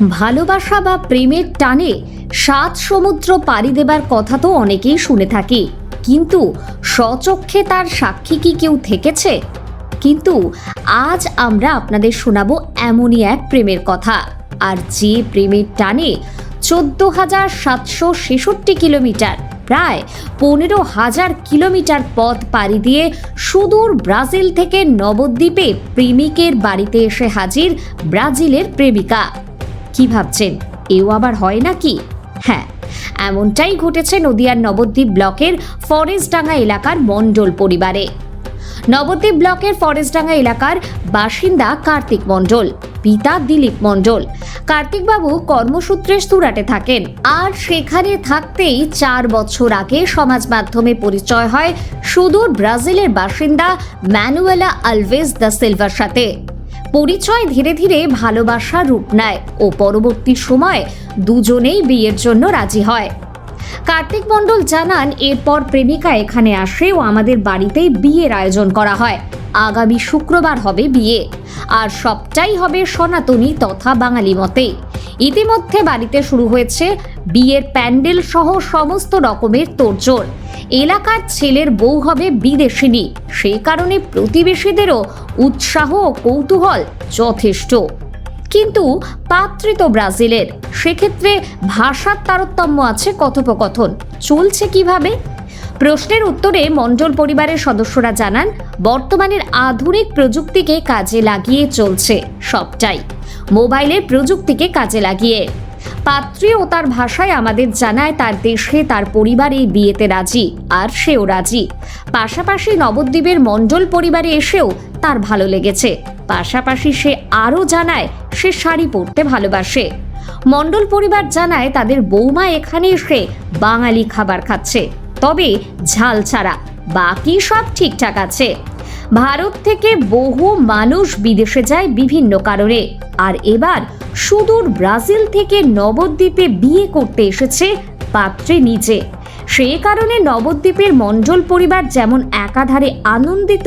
ভালোবাসা বা প্রেমের টানে সাত সমুদ্র পাড়ি দেবার কথা তো অনেকেই শুনে থাকি। কিন্তু স্বচক্ষে তার সাক্ষী কি কেউ থেকেছে? কিন্তু আজ আমরা আপনাদের শোনাবো এমনই এক প্রেমের কথা। আর যে প্রেমের টানে চোদ্দ হাজার সাতশো ছেষট্টি কিলোমিটার, প্রায় পনেরো হাজার কিলোমিটার পথ পাড়ি দিয়ে সুদূর ব্রাজিল থেকে নবদ্বীপে প্রেমিকের বাড়িতে এসে হাজির ব্রাজিলের প্রেমিকা। কি ভাবছেন? এও আবার হয় নাকি? হ্যাঁ এমনটাই ঘটেছে নদিয়ার নবদ্বীপ ব্লকের ফরেস্টডাঙ্গা এলাকার মণ্ডল পরিবারে। নবদ্বীপ ব্লকের ফরেস্টডাঙ্গা এলাকার বাসিন্দা কার্তিক মণ্ডল, পিতা দিলীপ মণ্ডল। কার্তিকবাবু কর্মসূত্রে সুরাটে থাকেন। আর সেখানে থাকতেই চার বছর আগে সমাজ মাধ্যমে পরিচয় হয় সুদূর ব্রাজিলের বাসিন্দা ম্যানুয়েলা আলভেজ দ্য সিলভার সাথে। পরিচয় ধীরে ধীরে ভালোবাসা রূপ নেয় ও পরবর্তী সময়ে দুজনেই বিয়ের জন্য রাজি হয়। কার্তিক মণ্ডল জানান, এরপর প্রেমিকা এখানে আসে ও আমাদের বাড়িতেই বিয়ের আয়োজন করা হয়। আগামী শুক্রবার হবে বিয়ে। আর সবটাই হবে সনাতনী তথা বাঙালি মতে। ইতিমধ্যে বাড়িতে শুরু হয়েছে বিয়ের প্যান্ডেল সহ সমস্ত রকমের তোড়জোড়। এলাকার ছেলের বউ হবে বিদেশিনী। সেই কারণে প্রতিবেশীদেরও উৎসাহ ও কৌতূহল যথেষ্ট। কিন্তু পাত্রী তো ব্রাজিলের। সেক্ষেত্রে ভাষার তারতম্য আছে কথোপকথন। চলছে কীভাবে? প্রশ্নের উত্তরে মণ্ডল পরিবারের সদস্যরা জানান, বর্তমানের আধুনিক প্রযুক্তিকে কাজে লাগিয়ে চলছে সবটাই। মোবাইলের প্রযুক্তিকে কাজে লাগিয়ে। পাত্রী ও তার ভাষায় আমাদের জানায় তার দেশে তার পরিবার এই বিয়েতে রাজি, আর সেও রাজি। পাশাপাশি নবদ্বীপের মণ্ডল পরিবারে এসেও তার ভালো লেগেছে। পাশাপাশি সে আরও জানায়, সে শাড়ি পরতে ভালোবাসে। মণ্ডল পরিবার জানায় তাদের বৌমা এখানে এসে বাঙালি খাবার খাচ্ছে। তবে ঝাল ছাড়া বাকি সব ঠিকঠাক আছে। ভারত থেকে বহু মানুষ বিদেশে যায় বিভিন্ন কারণে। আর এবার সুদূর ব্রাজিল থেকে নবদ্বীপে বিয়ে করতে এসেছে পাত্রী নিজে। সেই কারণে নবদ্বীপের মণ্ডল পরিবার যেমন একাধারে আনন্দিত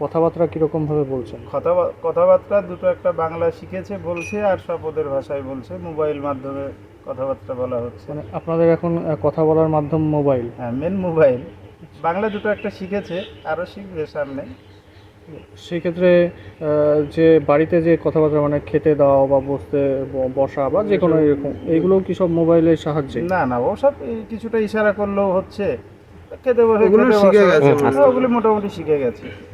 কথাবার্তা কীরকম ভাবে বলছেন? কথা- কথাবার্তা দুটো একটা বাংলা শিখেছে বলছে আর সব ওদের ভাষায় বলছে। মোবাইল মাধ্যমে কথাবার্তা বলা হচ্ছে। মানে আপনাদের এখন কথা বলার মাধ্যম মোবাইল? হ্যাঁ মেন মোবাইল। বাংলা দুটো একটা শিখেছে আরও শিখবে সামনে। সেই ক্ষেত্রে যে বাড়িতে যে কথাবার্তা মানে খেতে দেওয়া বা বসতে ব- বসা বা যে কোনো এরকম এইগুলো কি সব মোবাইলের সাহায্যে? না না ওসব এই কিছুটা ইশারা করলেও হচ্ছে। খেতে বসে শিখে গেছে হ্যাঁ, ওগুলো মোটামুটি শিখে গেছে।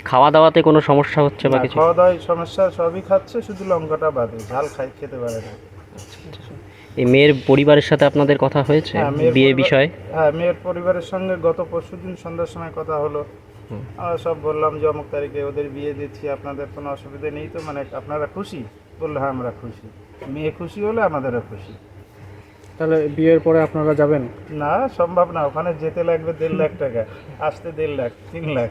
খাওয়া দাওয়াতে কোনো সমস্যা হচ্ছে বা কিছু? খাওয়া দাওয়ায় সমস্যা সবই খাচ্ছে শুধু লঙ্কাটা বাদে ঝাল খাই খেতে পারে না। এই মেয়ের পরিবারের সাথে আপনাদের কথা হয়েছে? হ্যাঁ, বিয়ে বিষয়ে? হ্যাঁ মেয়ের পরিবারের সঙ্গে গত পরশুদিন সন্ধ্যার সময় কথা হলো। আমরা সব বললাম যে অমুক তারিখে ওদের বিয়ে দিচ্ছি আপনাদের কোনো অসুবিধা নেই তো? মানে আপনারা খুশি? বলল হ্যাঁ আমরা খুশি। মেয়ে খুশি হলে আমাদেরও খুশি। তাহলে বিয়ের পরে আপনারা যাবেন? না সম্ভব না ওখানে যেতে লাগবে দেড় লাখ টাকা আসতে দেড় লাখ তিন লাখ।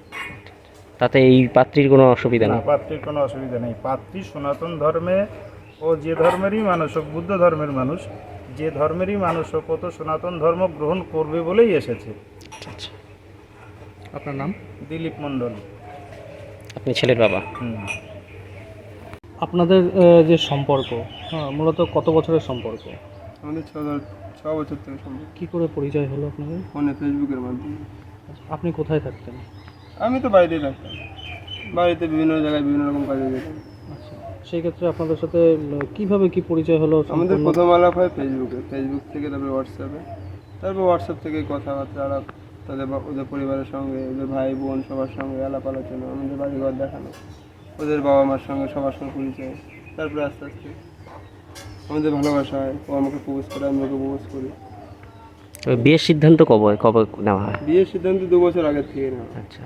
তাতে এই পাত্রীর কোনো অসুবিধা না নেই? পাত্রীর কোনো অসুবিধা নেই। পাত্রী সনাতন ধর্মে ও যে ধর্মেরই মানুষ হোক বুদ্ধ ধর্মের মানুষ যে ধর্মেরই মানুষ হোক ও তো সনাতন ধর্ম গ্রহণ করবে বলেই এসেছে। আপনার নাম? দিলীপ মণ্ডল। আপনি ছেলের বাবা? হুম। আপনাদের যে সম্পর্ক হ্যাঁ মূলত কত বছরের সম্পর্ক? আমাদের ছ ছ বছর থেকে সম্ভব কি করে পরিচয় হলো আপনাদের? ফোনে ফেসবুকের মাধ্যমে। আচ্ছা, আপনি কোথায় থাকতেন? আমি তো বাইরেই থাকতাম বাড়িতে বিভিন্ন জায়গায় বিভিন্ন রকম কাজে যেতাম আচ্ছা সেই ক্ষেত্রে আপনাদের সাথে কীভাবে কি পরিচয় হলো আমাদের প্রথম আলাপ হয় ফেসবুকে। ফেসবুক থেকে তারপরে হোয়াটসঅ্যাপে। তারপর হোয়াটসঅ্যাপ থেকে কথাবার্তা আলাপ তাদের ওদের পরিবারের সঙ্গে ওদের ভাই বোন সবার সঙ্গে আলাপ আলোচনা আমাদের বাড়িঘর দেখানো ওদের বাবা মার সঙ্গে সবার সঙ্গে পরিচয় তারপরে আস্তে আস্তে আমাদের ভালোবাসা হয়। ও আমাকে প্রপোজ করে আমি ওকে প্রপোজ করি। তবে বিয়ের সিদ্ধান্ত কবে কবে নেওয়া হয়? বিয়ের সিদ্ধান্ত দু বছর আগের থেকে নেওয়া আচ্ছা।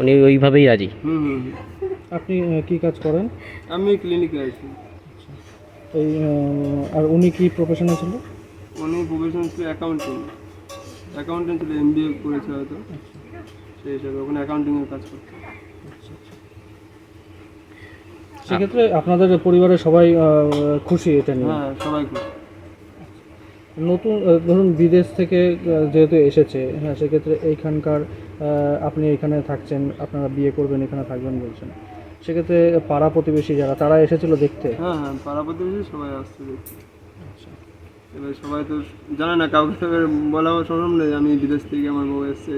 উনি ওইভাবেই রাজি। হুম। আপনি কি কাজ করেন? আমি ক্লিনিকে আছি। এই আর উনি কি প্রফেশনে ছিল? উনি প্রফেশন ছিল অ্যাকাউন্টিং অ্যাকাউন্টিং ছিল এম বি এ করেছে হয়তো। সেই হিসাবে ওখানে অ্যাকাউন্টিংয়ের কাজ করতো। সেক্ষেত্রে আপনাদের পরিবারের সবাই খুশি এটা নিয়ে? হ্যাঁ সবাই খুশি। নতুন ধরুন বিদেশ থেকে যেহেতু এসেছে হ্যাঁ সেক্ষেত্রে এইখানকার আপনি এখানে থাকছেন আপনারা বিয়ে করবেন এখানে থাকবেন বলছেন। সেক্ষেত্রে পাড়া প্রতিবেশী যারা তারা এসেছিল দেখতে? হ্যাঁ হ্যাঁ পাড়া প্রতিবেশী সবাই আসছে দেখতে। এবার সবাই তো জানে না কাউকে তো বলা সম্ভব নেই আমি বিদেশ থেকে আমার বউ এসছে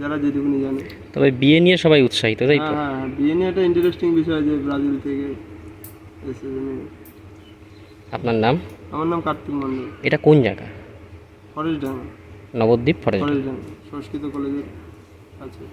যারা যেটুকুনি জানে। তবে বিয়ে নিয়ে সবাই উৎসাহিত তাই তো? হ্যাঁ হ্যাঁ হ্যাঁ, বিয়ে নিয়ে একটা ইন্টারেস্টিং বিষয় যে ব্রাজিল থেকে এসে জেনে- আপনার নাম? আমার নাম কার্তিক মন্ডল এটা কোন জায়গা? Forest Danga. Nabadwip forest forest Danga. Sanskrit কলেজের আছে